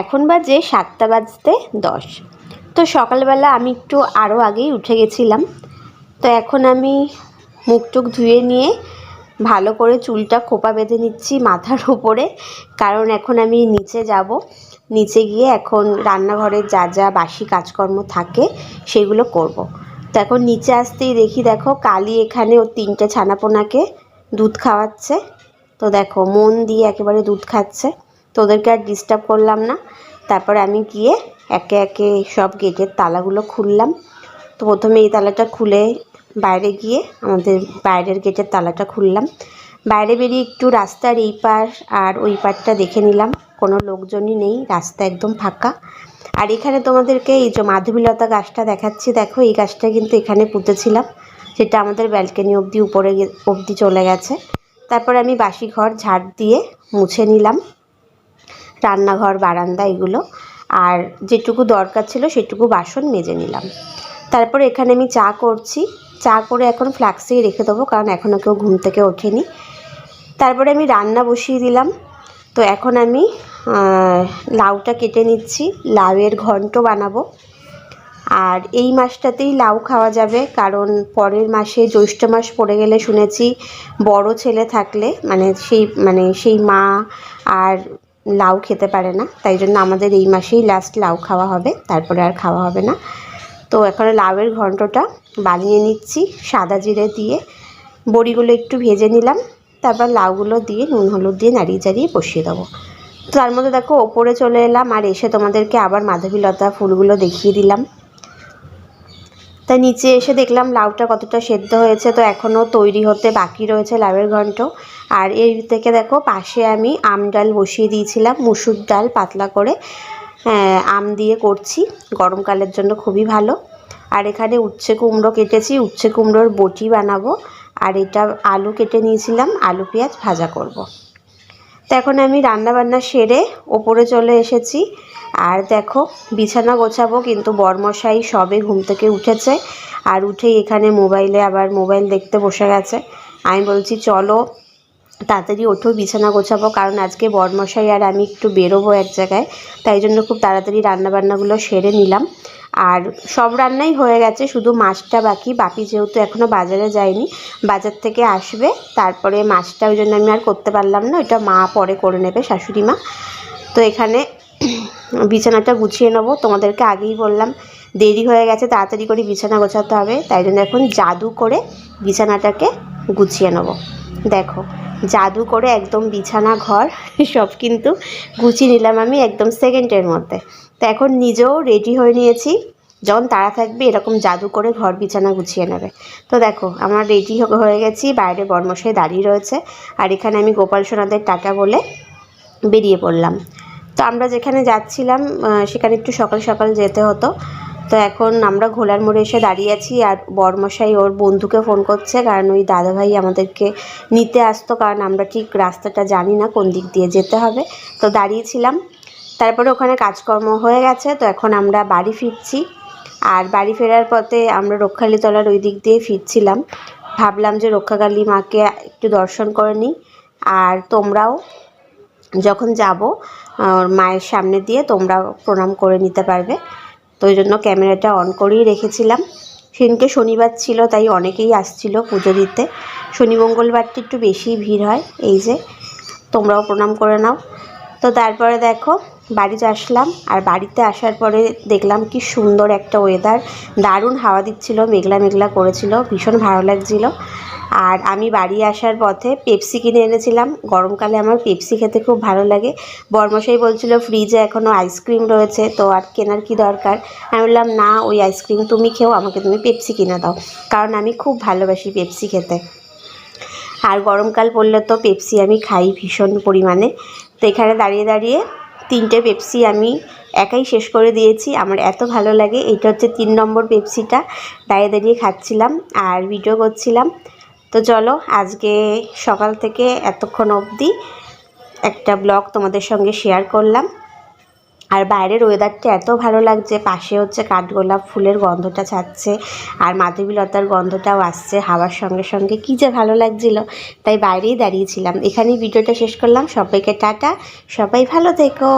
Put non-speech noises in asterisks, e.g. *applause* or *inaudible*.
এখন বাজে সাতটা বাজতে দশ। তো সকালবেলা আমি একটু আরও আগেই উঠে গেছিলাম। তো এখন আমি মুখ টুক ধুয়ে নিয়ে ভালো করে চুলটা খোপা বেঁধে নিচ্ছি মাথার উপরে, কারণ এখন আমি নিচে যাব। নিচে গিয়ে এখন রান্নাঘরের যা যা বাসি কাজকর্ম থাকে সেগুলো করব। তো এখন নিচে আসতেই দেখি দেখো কালি এখানে ওর তিনটে ছানাপোনাকে দুধ খাওয়াচ্ছে। তো দেখো মন দিয়ে একেবারে দুধ খাচ্ছে। তো ওদেরকে আর ডিস্টার্ব করলাম না। তারপরে আমি গিয়ে একে একে সব গেটের তালাগুলো খুললাম। তো প্রথমে এই তালাটা খুলে বাইরে গিয়ে আমাদের বাইরের গেটের তালাটা খুললাম। বাইরে বেরিয়ে একটু রাস্তার এই পার আর ওই পারটা দেখে নিলাম। কোনো লোকজনই নেই, রাস্তা একদম ফাঁকা। আর এখানে তোমাদেরকে এই যে মাধবীলতা গাছটা দেখাচ্ছি, দেখো এই গাছটা কিন্তু এখানে পুঁতেছিলাম। সেটা আমাদের ব্যালকনি অবধি উপরে অবধি চলে গেছে। তারপর আমি বাসি ঘর ঝাড় দিয়ে মুছে নিলাম। রান্নাঘর, বারান্দা এগুলো। আর যেটুকু দরকার ছিল সেটুকু বাসন মেজে নিলাম। তারপর এখানে আমি চা করছি। চা করে এখন ফ্লাক্সেই রেখে দেবো, কারণ এখনও কেউ ঘুম থেকে ওঠেনি। তারপরে আমি রান্না বসিয়ে দিলাম। তো এখন আমি লাউটা কেটে নিচ্ছি। লাউয়ের ঘন্ট বানাবো। আর এই মাসটাতেই লাউ খাওয়া যাবে, কারণ পরের মাসে জ্যৈষ্ঠ মাস পড়ে গেলে শুনেছি বড় ছেলে থাকলে মানে সেই মানে সেই মা আর লাউ খেতে পারে না, তাই জন্য আমাদের এই মাসেই লাস্ট লাউ খাওয়া হবে, তারপরে আর খাওয়া হবে না। তো এখন লাউয়ের ঘন্টটা বানিয়ে নিচ্ছি, সাদা জিরে দিয়ে। বড়িগুলো একটু ভেজে নিলাম, তারপর লাউগুলো দিয়ে নুন, হলুদ দিয়ে নাড়িয়ে চাড়িয়ে বসিয়ে দেবো। তো তার মধ্যে দেখো, ওপরে চলে এলাম, আর এসে তোমাদেরকে আবার মাধবীলতা ফুলগুলো দেখিয়ে দিলাম। তা নিচে এসে দেখলাম লাউটা কতটা সেদ্ধ হয়েছে তো এখনও তৈরি হতে বাকি রয়েছে লাউয়ের ঘন্ট আর এর থেকে দেখো পাশে আমি আম ডাল বসিয়ে দিয়েছিলাম মুসুর ডাল পাতলা করে আহ, আম দিয়ে করছি গরমকালের জন্য খুবই ভালো আর এখানে উচ্ছে কুমড়ো কেটেছি উচ্ছে কুমড়োর বটি বানাবো আর এটা আলু কেটে নিয়েছিলাম আলু পেঁয়াজ ভাজা করব। তো এখন আমি রান্না বান্না সেরে ওপরে চলে এসেছি। আর দেখো, বিছানা গোছাবো কিন্তু বরমশাই সবে ঘুম থেকে উঠেছে। আর উঠেই এখানে মোবাইলে আবার মোবাইল দেখতে বসে গেছে। আমি বলছি, চলো তাড়াতাড়ি ওঠো, বিছানা গোছাবো। কারণ আজকে বরমশাই আর আমি একটু বেরোবো এক জায়গায়। তাই জন্য খুব তাড়াতাড়ি রান্নাবান্নাগুলো সেরে নিলাম। আর সব রান্নাই হয়ে গেছে, শুধু মাছটা বাকি। বাকি যেহেতু এখনও বাজারে যায়নি, বাজার থেকে আসবে। তারপরে মাছটা ওই জন্য আমি আর করতে পারলাম না ওটা মা পরে করে নেবে, শাশুড়ি মা। তো এখানে *clears throat* বিছানাটা গুছিয়ে নেব। তোমাদেরকে আগেই বললাম, দেরি হয়ে গেছে, তাড়াতাড়ি করে বিছানা গোছাতে হবে। তাই জন্য এখন জাদু করে বিছানাটাকে গুছিয়ে নেব। দেখো, জাদু করে একদম বিছানা ঘর, সব কিন্তু গুছিয়ে নিলাম আমি একদম সেকেন্ডের মধ্যে। তো এখন নিজেও রেডি হয়ে নিয়েছি, যখন তারা থাকবে এরকম জাদু করে ঘর বিছানা গুছিয়ে নেবে। তো দেখো, আমার রেডি হয়ে গেছি, বাইরে বর্মশাই দাঁড়িয়ে রয়েছে, আর এখানে আমি গোপাল সোনাদের টাকা বলে বেরিয়ে পড়লাম। তো আমরা যেখানে যাচ্ছিলাম সেখানে একটু সকাল সকাল যেতে হতো। তো এখন আমরা ঘোলার মোড়ে এসে দাঁড়িয়ে আছি আর বরমশাই ওর বন্ধুকে ফোন করছে, কারণ ওই দাদাভাই আমাদেরকে নিতে আসতো, কারণ আমরা ঠিক রাস্তাটা জানি না কোন দিক দিয়ে যেতে হবে। তো দাঁড়িয়েছিলাম। তারপরে ওখানে কাজকর্ম হয়ে গেছে, তো এখন আমরা বাড়ি ফিরছি। আর বাড়ি ফেরার পথে আমরা রক্ষালীতলার ওই দিক দিয়ে ফিরছিলাম। ভাবলাম যে রক্ষাকালী মাকে একটু দর্শন করে নিই। আর তোমরাও যখন যাব মায়ের সামনে দিয়ে তোমরা প্রণাম করে নিতে পারবে। ওই জন্য ক্যামেরাটা অন করেই রেখেছিলাম। সেদিনকে শনিবার ছিল, তাই অনেকেই আসছিল পুজো দিতে। শনি মঙ্গলবারটি একটু বেশি ভিড় হয়, এই যে তোমরাও প্রণাম করে নাও। তো তারপরে দেখো বাড়িতে আসলাম, আর বাড়িতে আসার পরে দেখলাম কি সুন্দর একটা ওয়েদার দারুণ হাওয়া দিচ্ছিল, মেঘলা মেঘলা করেছিল, ভীষণ ভালো লাগছিল। আর আমি বাড়ি আসার পথে পেপসি কিনে এনেছিলাম, গরমকালে আমার পেপসি খেতে খুব ভালো লাগে। বর্মশাই বলছিল ফ্রিজে এখনও আইসক্রিম রয়েছে, তো আর কেনার কি দরকার? আমি বললাম, না, ওই আইসক্রিম তুমি খেও, আমাকে তুমি পেপসি কিনে দাও। কারণ আমি খুব ভালোবাসি পেপসি খেতে। আর গরমকাল পড়লে তো পেপসি আমি খাই ভীষণ পরিমাণে। তো এখানে দাঁড়িয়ে দাঁড়িয়ে তিনটে পেপসি আমি একাই শেষ করে দিয়েছি। আমার এত ভালো লাগে। এটা হচ্ছে তিন নম্বর পেপসিটা। দাঁড়িয়ে দাঁড়িয়ে খাচ্ছিলাম আর ভিডিও করছিলাম। তো চলো, আজকে সকাল থেকে এতক্ষণ অবধি একটা ব্লগ তোমাদের সঙ্গে শেয়ার করলাম। আর বাইরের ওয়েদারটা এত ভালো লাগছে, পাশে হচ্ছে কাঠগোলাপ ফুলের গন্ধটা ছাড়ছে আর মাধবীলতার গন্ধটাও আসছে হাওয়ার সঙ্গে সঙ্গে। কী যে ভালো লাগছিল, তাই বাইরেই দাঁড়িয়েছিলাম এখানেই ভিডিওটা শেষ করলাম। সবাইকে টাটা, সবাই ভালো থেকো।